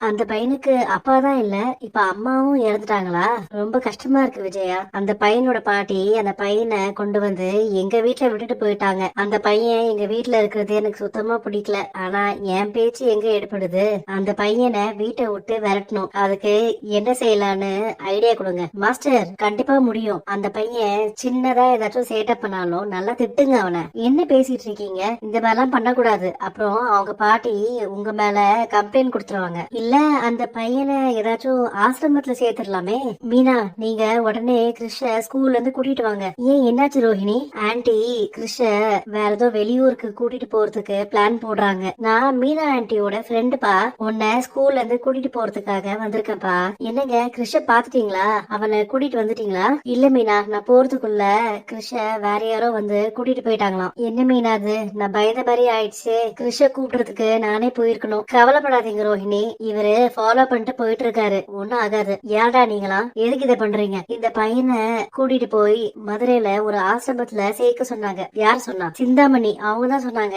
அந்த பையனுக்கு அப்பா தான் இல்ல. இப்ப அம்மாவும் இறந்துட்டாங்களா? ரொம்ப கஷ்டமா இருக்கு விஜயா. அந்த பையனோட பாட்டி அந்த பையனை கொண்டு வந்து எங்க வீட்டுல விட்டுட்டு போயிட்டாங்க. அந்த பையன் எங்க வீட்டுல இருக்கிறது எனக்கு சுத்தமா பிடிக்கல. ஆனா என் பேச்சு எங்க ஏற்படுது அந்த பையனை வீட்டை விட்டு விரட்டணும். அதுக்கு என்ன செய்யலான்னு ஐடியா கொடுங்க. மாஸ்டர் கண்டிப்பா முடியும். அந்த பையன் சின்னதா ஏதாச்சும் சேட்டப் பண்ணாலும் நல்லா திட்டுங்க அவனை. என்ன பேசிட்டு இருக்கீங்க? இந்த மாதிரிலாம் பண்ணக்கூடாது. அப்புறம் அவங்க பாட்டி உங்க மேல கம்ப்ளைண்ட் கொடுத்துருவாங்க. இல்ல இல்ல அந்த பையனை ஏதாச்சும் ஆசிரமத்துல சேர்த்துடலாமே? மீனா நீங்க உடனே கிருஷ்ண ஸ்கூல்ல இருந்து கூட்டிட்டு வாங்க. ஏன் என்னாச்சு ரோஹிணி? ஆன்ட்டி கிருஷ வேற ஏதோ வெளியூருக்கு கூட்டிட்டு போறதுக்கு பிளான் போடுறாங்க. நான் மீனா ஆன்டியோட ஃப்ரெண்டுப்பா உன்னை ஸ்கூல்ல இருந்து கூட்டிட்டு போறதுக்காக வந்திருக்கேன்ப்பா. என்னங்க கிருஷ பாத்துட்டீங்களா? அவனை கூட்டிட்டு வந்துட்டீங்களா? இல்ல மீனா நான் போறதுக்குள்ள கிருஷ வேற யாரோ வந்து கூட்டிட்டு போயிட்டாங்களாம். என்ன மீனா அது? நான் பயந்த மாதிரி ஆயிடுச்சு. கிருஷ கூப்பிடுறதுக்கு நானே போயிருக்கணும். கவலைப்படாதீங்க ரோஹிணி. இவரு ஃபாலோ பண்ணிட்டு போயிட்டு இருக்காரு ஒண்ணும் ஆகாது. ஏடா நீங்களா? எதுக்கு இதை பண்றீங்க? இந்த பையனை கூட்டிட்டு போய் மதுரையில ஒரு ஆசிரமத்துல சேர்க்க சொன்னாங்க. யார் சொன்னா? சிந்தாமணி. அவங்கதான் சொன்னாங்க.